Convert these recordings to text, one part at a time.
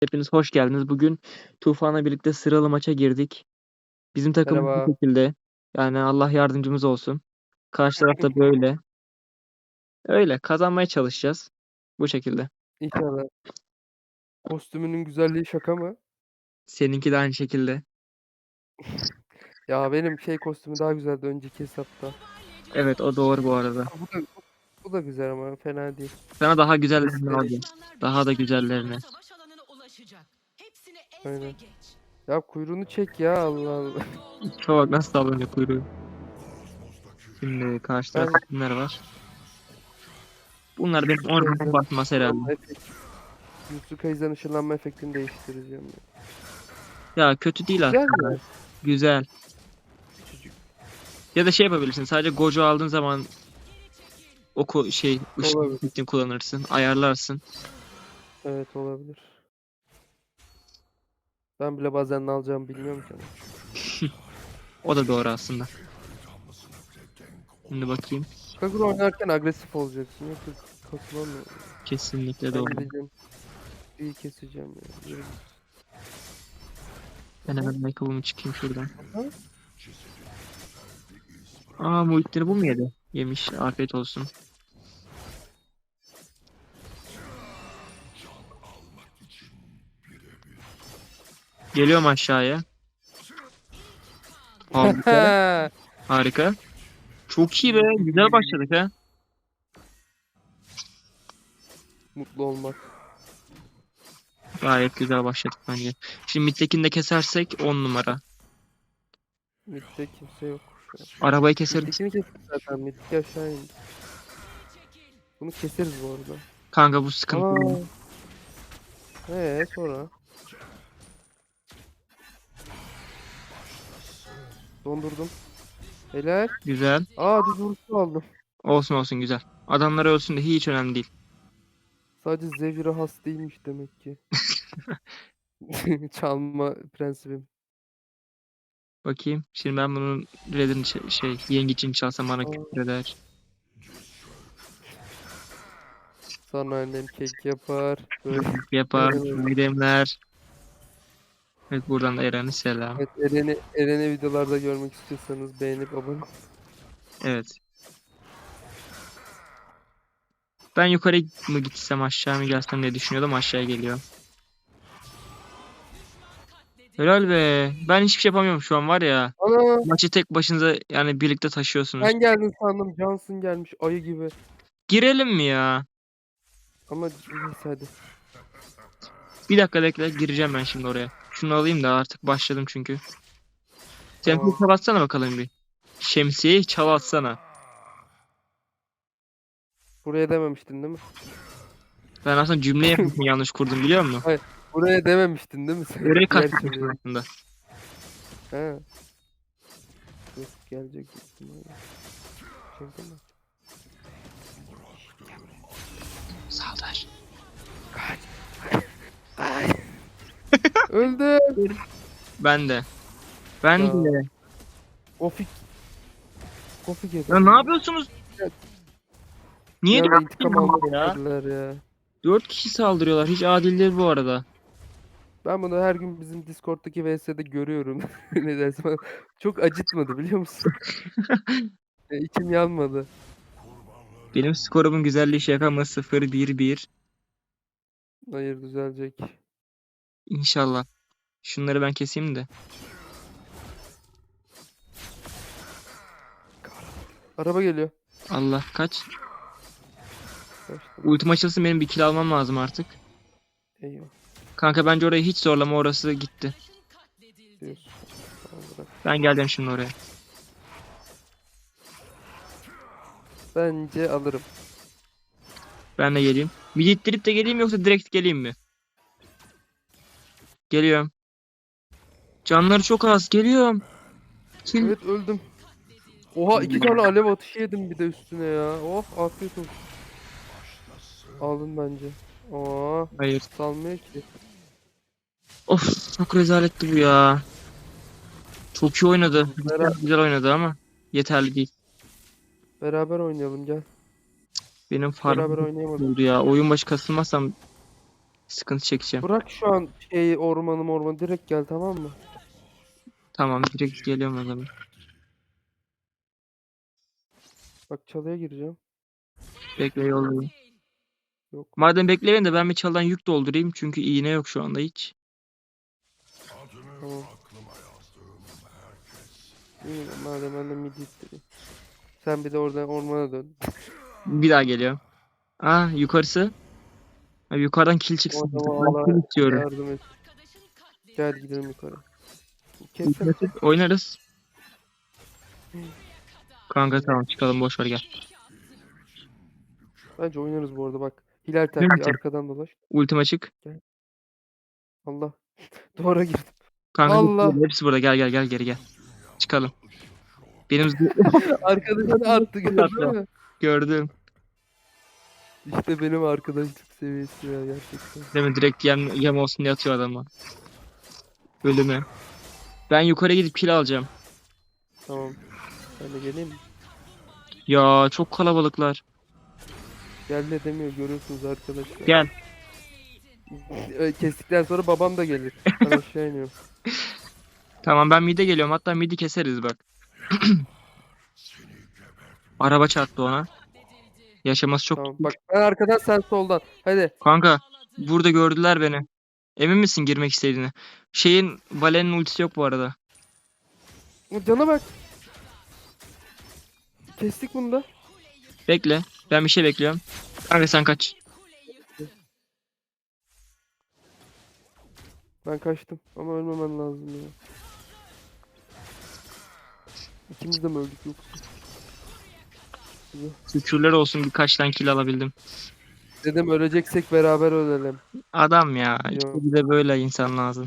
Hepiniz hoş geldiniz. Bugün Tufan'la birlikte sıralı maça girdik. Bizim takım Merhaba. bu şekilde. Yani Allah yardımcımız olsun. Karşı taraf da böyle. Öyle kazanmaya çalışacağız. Bu şekilde. İnşallah. Kostümünün güzelliği şaka mı? Seninki de aynı şekilde. Ya benim şey kostümü daha güzeldi önceki hesapta. Evet o doğru bu arada. Bu da, bu da güzel ama fena değil. Sana daha güzellerini aldım. Daha da güzellerini. Aynen. Ya kuyruğunu çek ya Allah Allah. Şu bak nasıl sallanıyor kuyruğu. Şimdi karşı tarafta Ben- kimler var? Bunlar benim ormanın basması herhalde. Yusuf Kayı'dan ışınlanma efektini değiştireceğim. ya. Ya kötü değil Güzel aslında. mi? Güzel. Ya da şey yapabilirsin. Sadece Gojo aldığın zaman o ko- şey ışın Olabilir. efektini kullanırsın. Ayarlarsın. Evet olabilir. Ben bile bazen ne alacağımı bilmiyorum ki. O da doğru aslında. Şimdi bakayım. Kagura oynarken agresif olacaksın. Yoksa katılamıyorum. Kesinlikle Ben doğru. gideceğim. İyi keseceğim ya. Yürü. Ben hemen ayakkabımı çıkayım şuradan. Aha. Aa Muhittin'i bu mu yedi? Yemiş. Afiyet olsun. Geliyorum aşağıya. Harika. Harika. Çok iyi be. Güzel başladık ha. Mutlu olmak. Gayet güzel başladık bence. Şimdi mid'dekini de kesersek 10 numara. Mid'de kimse yok. şu an. Arabayı keseriz. Mid'dekini kestik zaten. Mid'deki aşağı indi. Bunu keseriz bu arada. Kanka bu sıkıntı. Aa. Ee sonra? Dondurdum. Helal. Güzel. Aa düz vuruşu aldım. Olsun olsun güzel. Adamlar ölsün de hiç önemli değil. Sadece Zevir'e has değilmiş demek ki. Çalma prensibim. Bakayım. Şimdi ben bunun Red'in şey, şey yengecini çalsam bana Aa. küfür eder. Sonra annem kek yapar. Böyle. Yapar. Evet. Midemler. Evet buradan da Eren'e selam. Evet, Eren'i, Eren'i videolarda görmek istiyorsanız beğenip abone Evet. Ben yukarı mı gitsem aşağı mı gelsem diye düşünüyordum aşağıya geliyor. Helal be. Ben hiçbir şey yapamıyorum şu an var ya. Ana Maçı tek başınıza yani birlikte taşıyorsunuz. ben geldim sandım. Johnson gelmiş ayı gibi. Girelim mi ya? Ama neyse hadi. Bir dakika bekle gireceğim ben şimdi oraya. Şunu alayım da artık başladım çünkü. Sen Tamam. bir çal atsana bakalım bir. Şemsiyeyi çal atsana. Buraya dememiştin değil mi? Ben aslında cümleyi yanlış kurdum biliyor musun? Buraya dememiştin değil mi sen? Kastetmiştim türlü. aslında. He. Gelecek. büyük ihtimalle. Şey değil mi? Saldır. Öldü. Ben de. Ben Ya. de. Ofik. Ofik yedi. Ya ne yapıyorsunuz? Niye Ya dört intikam kişi ya? Dört kişi saldırıyorlar. Hiç adil değil bu arada. Ben bunu her gün bizim Discord'daki VS'de görüyorum. ne dersin bana. Çok acıtmadı biliyor musun? İçim yanmadı. Benim skorumun güzelliği şaka mı? 0-1-1. Hayır düzelecek. İnşallah. Şunları ben keseyim de. Araba geliyor. Allah kaç. Ultim açılsın benim bir kill almam lazım artık. Eyvah Kanka bence orayı hiç zorlama orası gitti. diyorsun. Ben geleceğim şimdi oraya. Bence alırım. Ben de geleyim. İttirip de geleyim yoksa direkt geleyim mi? Geliyorum. Canları çok az. Geliyorum. Kill. Evet öldüm. Oha iki tane alev atışı yedim bir de üstüne ya. Oh afiyet olsun. Aldın bence. Aa Hayır. salmıyor ki. Of çok rezaletti bu ya. Çok iyi oynadı. Beraber, Güzel oynadı ama yeterli değil. beraber oynayalım gel. Benim oynayamadık. oldu ya. Oyun başı kasılmazsam Sıkıntı çekeceğim. Bırak şu an şeyi ormanı ormanı direkt gel tamam mı? Tamam direkt geliyorum o zaman. Bak çalıya gireceğim. Bekle yollayayım. Yok. Madem bekleyin de ben bir çaldan yük doldurayım. Çünkü iğne yok şu anda hiç. Tamam. İyi madem ben de midi. Sen bir de oradan ormana dön. Bir daha geliyorum. Aa yukarısı. Ha, yukarıdan kil çıksın. Ben istiyorum. Yardım et. Gel gidelim yukarı. Kesin. Oynarız. Kanka tamam çıkalım boş ver gel. Bence oynarız bu arada bak. Hilal mi? taktiği arkadan dolaş. Ultim açık. Allah. Doğru girdim. Kanka Allah. hepsi- burada gel gel gel geri gel. Çıkalım. Benim Arkadaşını attı gördün mü? gördüm. İşte benim arkadaşlık seviyesi ya gerçekten. Değil mi? Direkt yem, yem olsun diye atıyor adamı. Ölümü. Ben yukarı gidip kill alacağım. Tamam. Ben de geleyim mi? Ya çok kalabalıklar. Gel de demiyor görüyorsunuz arkadaşlar. Gel. Ö- Kestikten sonra babam da gelir. Ben aşağı iniyorum. Tamam ben mide geliyorum. Hatta midi keseriz bak. Araba çarptı ona. Yaşaması çok Tamam. Bak ben arkadan sen soldan. Hadi. Kanka burada gördüler beni. Emin misin girmek istediğini? Şeyin Valen'in ultisi yok bu arada. Cana bak. Kestik bunu da. Bekle. Ben bir şey bekliyorum. Kanka sen kaç. Ben kaçtım. Ama ölmemen lazım ya. İkimiz de mi öldük yoksa? Şükürler olsun birkaç tane kill alabildim. Dedim öleceksek beraber ölelim. Adam ya. İşte bir de böyle insan lazım.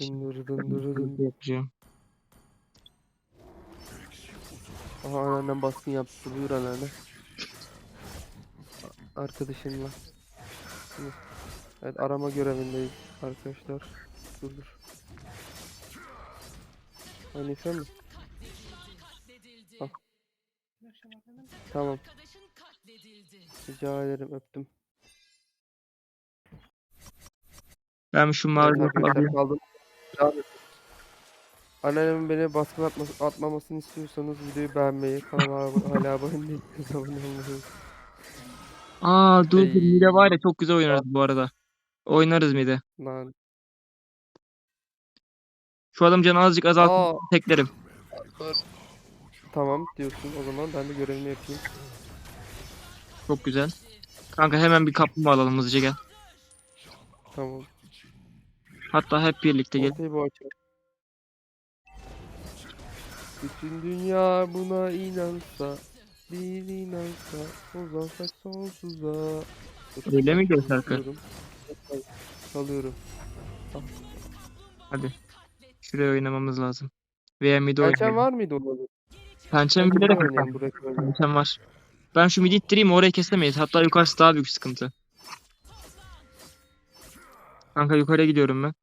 Dındır dındır dındır. Yapacağım. Aha anneannem baskın yaptı. Buyur anneanne. Arkadaşınla. Evet arama görevindeyiz arkadaşlar. Dur dur. Hanife mi? Tamam. Arkadaşın katledildi. Rica ederim öptüm. Ben şu mavi alayım. kaldım. Beni baskın atması, atmamasını istiyorsanız videoyu beğenmeyi, kanala abone değilseniz abone olmayı. Aa dur dur Ey. mide var ya çok güzel oynarız bu arada. Oynarız mide. Lan. Şu adam canı azıcık azaltıp Aa, teklerim. Tamam diyorsun o zaman ben de görevimi yapayım. Çok güzel. Kanka hemen bir kaplumbağa alalım hızlıca gel. Tamam. Hatta hep birlikte gel. Ortayı bu açalım. Bütün dünya buna inansa, bir inansa, uzansak sonsuza. Öyle mi diyor şarkı? Salıyorum. Hadi. Şuraya oynamamız lazım. Veya mid oynayalım. var mıydı onların? Pençem buraya oynayayım, buraya oynayayım. Pençem var. Ben şu midi ittireyim orayı kesemeyiz. Hatta yukarısı daha büyük sıkıntı. Kanka yukarıya gidiyorum ben.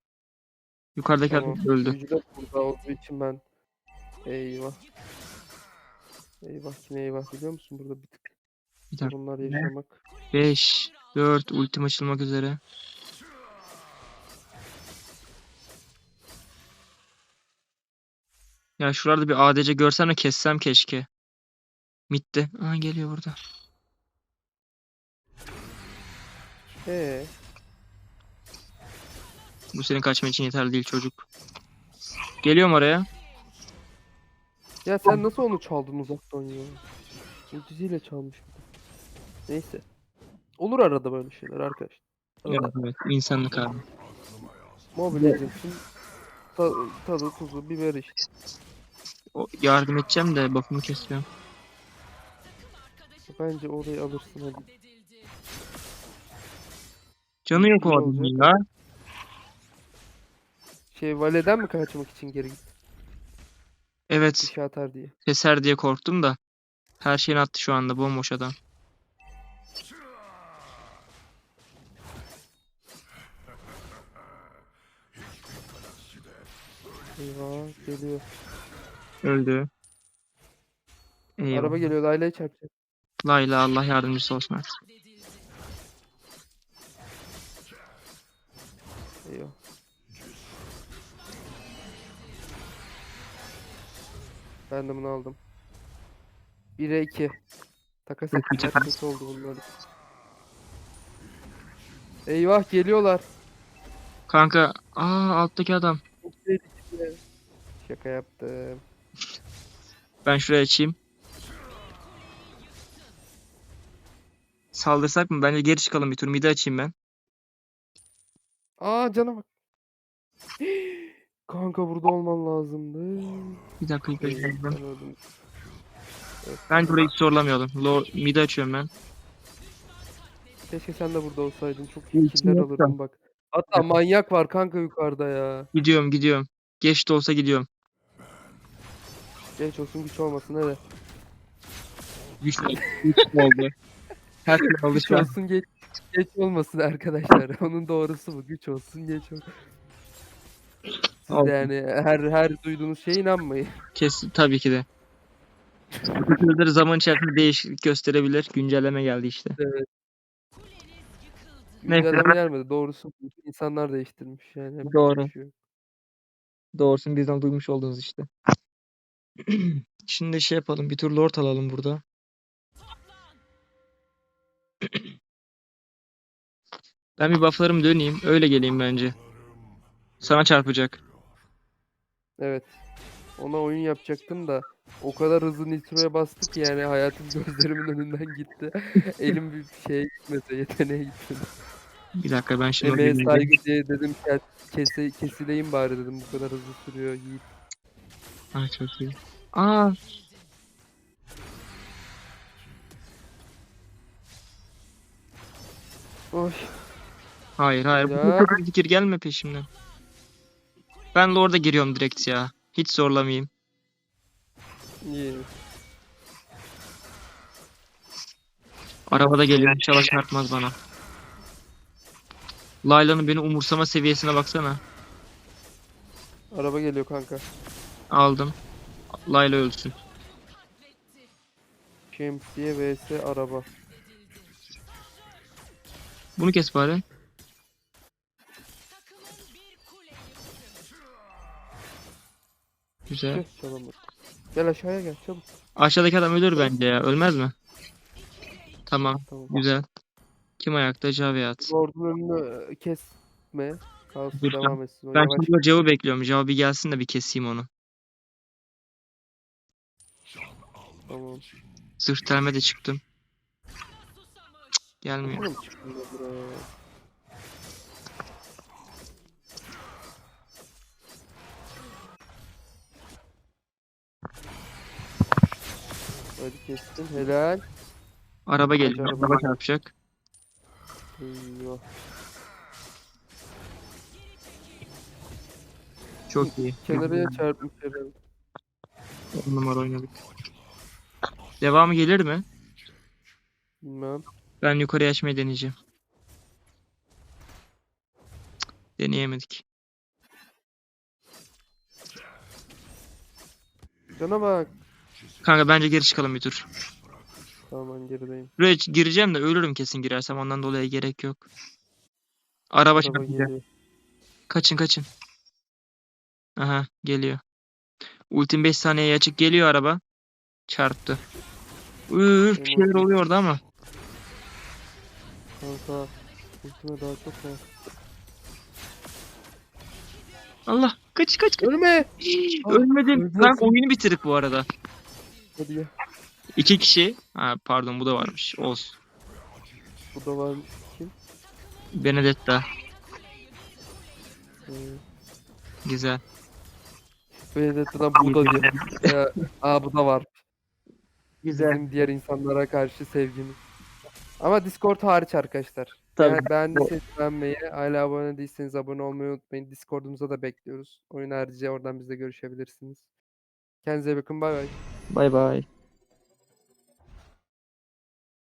Yukarıdaki Tamam. adam öldü. Gücü de burada olduğu için ben Eyvah. Eyvah yine eyvah biliyor musun burada bir tık Bir dakika. sorunlar yaşamak. 5, 4, ultim açılmak üzere. Ya şuralarda bir ADC görsem de kessem keşke. Mid'de. Aa geliyor burada. Ee, Bu senin kaçman için yeterli değil çocuk. Geliyorum oraya. ya sen nasıl onu çaldın uzaktan ya? Ultisiyle çalmış. Neyse. Olur arada böyle şeyler arkadaşlar. Arada. evet, insanlık abi. Mobile Legends'in ta tadı tuzu biber işte. O, yardım edeceğim de bakımı kesiyorum. Bence orayı alırsın hadi. Canı yok o Ne adamın ya. Şey valeden mi kaçmak için geri git? Evet şey atar diye. keser diye korktum da. Her şeyini attı şu anda bomboş adam. Eyvah geliyor. Öldü. Eyvallah. Araba geliyor Layla'yı çarpacak. Layla Allah yardımcısı olsun artık. Eyvah. Ben de bunu aldım. 1'e 2. Takas ettim. Takas oldu bunlar. Eyvah geliyorlar. Kanka, aa alttaki adam. Şaka yaptım. Ben şuraya açayım. Saldırsak mı? Bence geri çıkalım bir tur. Midi açayım ben. Aa cana bak. Kanka burada olman lazımdı. Bir dakika. dakika. ben burayı hiç zorlamayalım. Low, midi açıyorum ben. Keşke sen de burada olsaydın. Çok İyi killer yoktum. alırdın bak. Hatta manyak var kanka yukarıda ya. Gidiyorum gidiyorum. Geç de olsa gidiyorum. Geç olsun güç olmasın hele. Güç, güç oldu. Her şey oldu Güç şu an. olsun geç, geç olmasın arkadaşlar. Onun doğrusu bu. Güç olsun geç olsun. Siz Olsun. de yani her her duyduğunuz şeye inanmayın. Kesin tabii ki de. Bu sözleri zaman içerisinde değişiklik gösterebilir. Güncelleme geldi işte. Neyse, Güncelleme gelmedi. Doğrusu bu. insanlar değiştirmiş yani. Yapacak Doğru. şey yok. Doğrusunu bizden duymuş oldunuz işte. Şimdi şey yapalım. Bir tur lord alalım burada. Ben bir bufflarımı döneyim. Öyle geleyim bence. Sana çarpacak. Evet. Ona oyun yapacaktım da o kadar hızlı nitroya bastı ki yani hayatım gözlerimin önünden gitti. Elim bir şeye gitmedi, yeteneğe gitmedi. Bir dakika ben şimdi Emeğe saygı diye dedim ki kese, kesileyim bari dedim bu kadar hızlı sürüyor Yiğit. Ay çok iyi. Aa. Oy. Hayır hayır. Bu Ya. kötü bir fikir gelme peşimden. Ben Lord'a giriyorum direkt ya. Hiç zorlamayayım. İyi. Arabada geliyor. İnşallah çarpmaz bana. Layla'nın beni umursama seviyesine baksana. Araba geliyor kanka. Aldım. Layla ölsün. Şemsiye vs araba. Bunu kes bari. Güzel. Gel aşağıya gel çabuk. Aşağıdaki adam ölür bence ya. Ölmez mi? Tamam. Tamam. Güzel. Kim ayakta? Javiyat. Lord'un önünü e, kesme. Kalsın Dur, devam etsin. Ben şimdi Jav'ı bekliyorum. Jav bir gelsin de bir keseyim onu. Tamam. Zırh terme de çıktım. Susamış. Gelmiyor. Hadi kestin. Helal. Araba geliyor. araba. Araba çarpacak. Eyvah. Çok iyi. Kenarıya çarpmış herhalde. On numara oynadık. Devamı gelir mi? Bilmem. Ben yukarıya açmayı deneyeceğim. Deneyemedik. Cana bak. Kanka bence geri çıkalım bir tur. Tamam gerideyim. Buraya gireceğim de ölürüm kesin girersem ondan dolayı gerek yok. Araba çarpacak. Kaçın kaçın. Aha geliyor. Ultim 5 saniyeye açık geliyor araba. Çarptı. Üf bir şeyler oluyor orada ama. Kanka. Ultime daha çok var. Allah kaç kaç kaç. Ölme. Ölmedim. Ben oyunu bitirdik bu arada. Hadi gel. İki kişi. Ha pardon bu da varmış. Olsun. Bu da var. Kim? Benedetta. Ee, Güzel. Benedetta'dan bu da diyor. Ya, aa bu da var. Bizim diğer insanlara karşı sevgimiz. Ama Discord hariç arkadaşlar. Tabii. Yani beğendiyseniz beğenmeyi, hala abone değilseniz abone olmayı unutmayın. Discord'umuza da bekliyoruz. Oyun harici oradan bizle görüşebilirsiniz. Kendinize bakın. Bay bay. Bay bay.